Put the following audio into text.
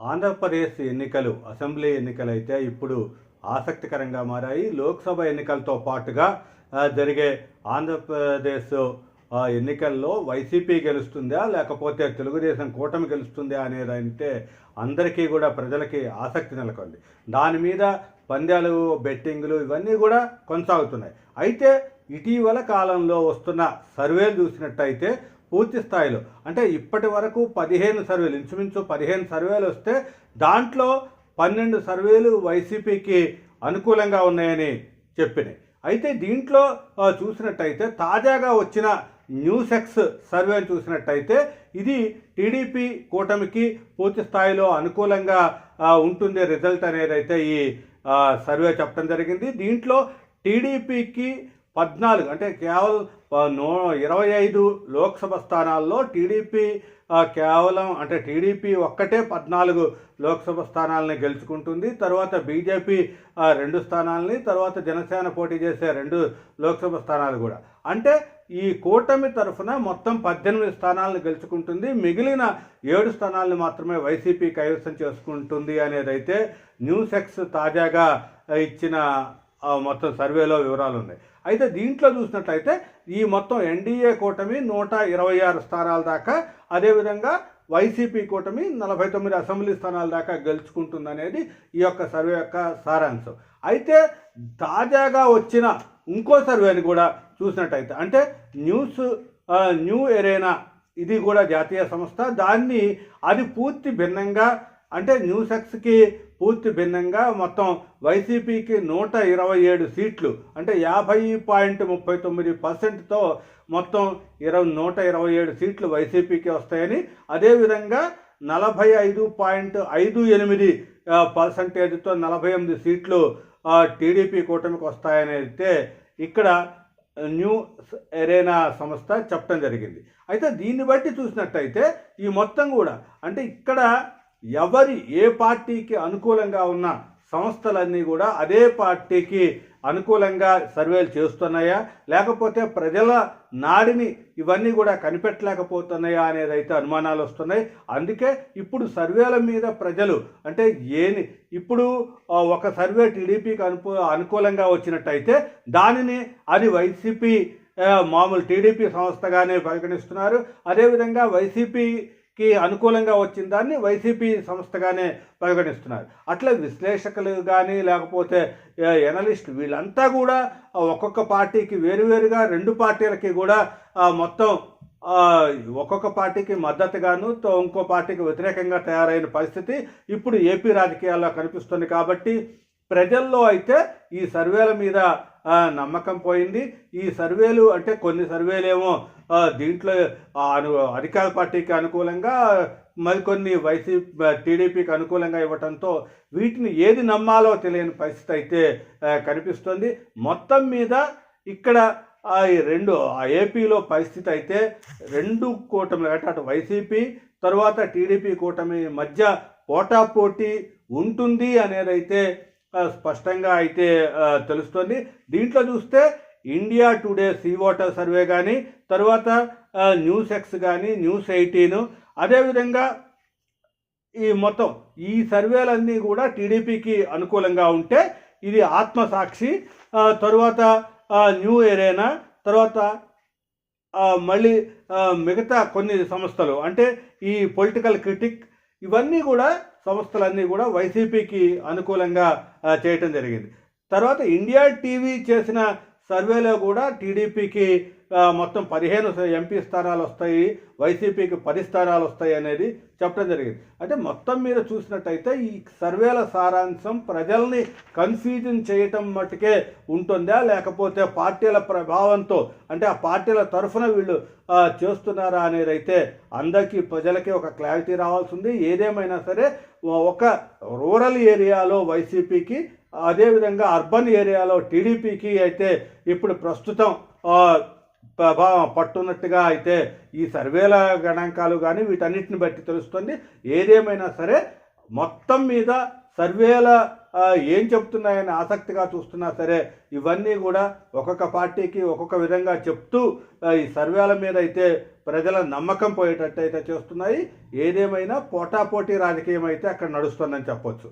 ఆంధ్రప్రదేశ్ ఎన్నికలు అసెంబ్లీ ఎన్నికలు అయితే ఇప్పుడు ఆసక్తికరంగా మారాయి. లోక్సభ ఎన్నికలతో పాటుగా జరిగే ఆంధ్రప్రదేశ్ ఎన్నికల్లో వైసీపీ గెలుస్తుందా లేకపోతే తెలుగుదేశం కూటమి గెలుస్తుందా అనేదంటే అందరికీ కూడా ప్రజలకి ఆసక్తి నెలకొంది. దాని మీద పందాలు బెట్టింగ్లు ఇవన్నీ కూడా కొనసాగుతున్నాయి. అయితే ఇటీవల కాలంలో వస్తున్న సర్వేలు చూసినట్టయితే పూర్తి స్థాయిలో. అంటే ఇప్పటి వరకు పదిహేను సర్వేలు ఇంచుమించు పదిహేను సర్వేలు వస్తే దాంట్లో పన్నెండు సర్వేలు వైసీపీకి అనుకూలంగా ఉన్నాయని చెప్పినాయి. అయితే దీంట్లో చూసినట్టయితే తాజాగా వచ్చిన న్యూసెక్స్ సర్వే చూసినట్టయితే ఇది టీడీపీ కూటమికి పూర్తి స్థాయిలో అనుకూలంగా ఉంటుంది రిజల్ట్ అనేది అయితే ఈ సర్వే చెప్పడం జరిగింది. దీంట్లో టీడీపీకి పద్నాలుగు అంటే కేవలం నూ ఇరవై ఐదు లోక్సభ స్థానాల్లో టీడీపీ కేవలం అంటే టీడీపీ ఒక్కటే పద్నాలుగు లోక్సభ స్థానాలని గెలుచుకుంటుంది. తర్వాత బీజేపీ రెండు స్థానాలని తర్వాత జనసేన పోటీ చేసే రెండు లోక్సభ స్థానాలు కూడా. అంటే ఈ కూటమి తరఫున మొత్తం పద్దెనిమిది స్థానాలను గెలుచుకుంటుంది. మిగిలిన ఏడు స్థానాలను మాత్రమే వైసీపీ కైవసం చేసుకుంటుంది అనేది అయితే న్యూస్ ఎక్స్ తాజాగా ఇచ్చిన మొత్తం సర్వేలో వివరాలు ఉన్నాయి. అయితే దీంట్లో చూసినట్లయితే ఈ మొత్తం ఎన్డీఏ కూటమి నూట ఇరవై ఆరు స్థానాల దాకా అదేవిధంగా వైసీపీ కూటమి నలభై తొమ్మిది అసెంబ్లీ స్థానాల దాకా గెలుచుకుంటుందనేది ఈ యొక్క సర్వే యొక్క సారాంశం. అయితే తాజాగా వచ్చిన ఇంకో సర్వేని కూడా చూసినట్టయితే అంటే న్యూస్ న్యూ ఎరేనా ఇది కూడా జాతీయ సంస్థ. దాన్ని అది పూర్తి భిన్నంగా అంటే న్యూసెక్స్కి పూర్తి భిన్నంగా మొత్తం వైసీపీకి నూట ఇరవై ఏడు సీట్లు అంటే యాభై పాయింట్ ముప్పై తొమ్మిది పర్సెంట్తో మొత్తం ఇరవై నూట ఇరవై ఏడు సీట్లు వైసీపీకి వస్తాయని అదేవిధంగా నలభై ఐదు పాయింట్ ఐదు ఎనిమిది పర్సంటేజ్తో నలభై ఎనిమిది సీట్లు టీడీపీ కూటమికి వస్తాయని అయితే ఇక్కడ న్యూ ఎరేనా సంస్థ చెప్పడం జరిగింది. అయితే దీన్ని బట్టి చూసినట్టయితే ఈ మొత్తం కూడా అంటే ఇక్కడ ఎవరి ఏ పార్టీకి అనుకూలంగా ఉన్న సంస్థలన్నీ కూడా అదే పార్టీకి అనుకూలంగా సర్వేలు చేస్తున్నాయా? లేకపోతే ప్రజల నాడిని ఇవన్నీ కూడా కనిపెట్టలేకపోతున్నాయా అనేది అయితే అనుమానాలు వస్తున్నాయి. అందుకే ఇప్పుడు సర్వేల మీద ప్రజలు అంటే ఏని ఇప్పుడు ఒక సర్వే టీడీపీకి అనుకూ అనుకూలంగా వచ్చినట్టయితే దానిని అది వైసీపీ మామూలు టీడీపీ సంస్థగానే పరిగణిస్తున్నారు. అదేవిధంగా వైసీపీ కి అనుకూలంగా వచ్చిన దాన్ని వైసీపీ సంస్థగానే పరిగణిస్తున్నారు. అట్లా విశ్లేషకులు కానీ లేకపోతే ఎనలిస్ట్ వీళ్ళంతా కూడా ఒక్కొక్క పార్టీకి వేరువేరుగా రెండు పార్టీలకి కూడా మొత్తం ఒక్కొక్క పార్టీకి మద్దతుగాను తో ఇంకో పార్టీకి వ్యతిరేకంగా తయారైన పరిస్థితి ఇప్పుడు ఏపీ రాజకీయాల్లో కనిపిస్తుంది కాబట్టి ప్రజల్లో అయితే ఈ సర్వేల మీద నమ్మకం పోయింది. ఈ సర్వేలు అంటే కొన్ని సర్వేలేమో దీంట్లో అను అధికార పార్టీకి అనుకూలంగా మరికొన్ని వైసీపీ టీడీపీకి అనుకూలంగా ఇవ్వటంతో వీటిని ఏది నమ్మాలో తెలియని పరిస్థితి అయితే కనిపిస్తుంది. మొత్తం మీద ఇక్కడ ఈ రెండు ఏపీలో పరిస్థితి అయితే రెండు కూటమిలు అంటే అటు వైసీపీ తర్వాత టీడీపీ కూటమి మధ్య పోటాపోటీ ఉంటుంది అనేది అయితే స్పష్టంగా అయితే తెలుస్తుంది. దీంట్లో చూస్తే India today C voter survey కానీ తర్వాత న్యూస్ ఎక్స్ కానీ న్యూస్ ఎయిటీన్ అదేవిధంగా ఈ మొత్తం ఈ సర్వేలన్నీ కూడా టీడీపీకి అనుకూలంగా ఉంటే ఇది ఆత్మసాక్షి. తరువాత న్యూ ఏరేనా తర్వాత మళ్ళీ మిగతా కొన్ని సంస్థలు అంటే ఈ పొలిటికల్ క్రిటిక్ ఇవన్నీ కూడా సంస్థలన్నీ కూడా వైసీపీకి అనుకూలంగా చేయటం జరిగింది. తర్వాత ఇండియా టీవీ చేసిన సర్వేలో కూడా టీడీపీకి మొత్తం పదిహేను ఎంపీ స్థానాలు వస్తాయి వైసీపీకి పది స్థానాలు వస్తాయి అనేది చెప్పడం జరిగింది. అంటే మొత్తం మీద చూసినట్టయితే ఈ సర్వేల సారాంశం ప్రజల్ని కన్ఫ్యూజన్ చేయటం మట్టుకే ఉంటుందా? లేకపోతే పార్టీల ప్రభావంతో అంటే ఆ పార్టీల తరఫున వీళ్ళు చేస్తున్నారా అనేది అయితే అందరికీ ప్రజలకి ఒక క్లారిటీ రావాల్సింది. ఏదేమైనా సరే ఒక రూరల్ ఏరియాలో వైసీపీకి అదేవిధంగా అర్బన్ ఏరియాలో టీడీపీకి అయితే ఇప్పుడు ప్రస్తుతం ప్రభావం పట్టున్నట్టుగా అయితే ఈ సర్వేల గణాంకాలు కానీ వీటన్నిటిని బట్టి తెలుస్తుంది. ఏదేమైనా సరే మొత్తం మీద సర్వేల ఏం చెప్తున్నాయని ఆసక్తిగా చూస్తున్నా సరే ఇవన్నీ కూడా ఒక్కొక్క పార్టీకి ఒక్కొక్క విధంగా చెప్తూ ఈ సర్వేల మీద అయితే ప్రజల నమ్మకం పోయేటట్టు అయితే చేస్తున్నాయి. ఏదేమైనా పోటాపోటీ రాజకీయం అయితే అక్కడ నడుస్తుందని చెప్పొచ్చు.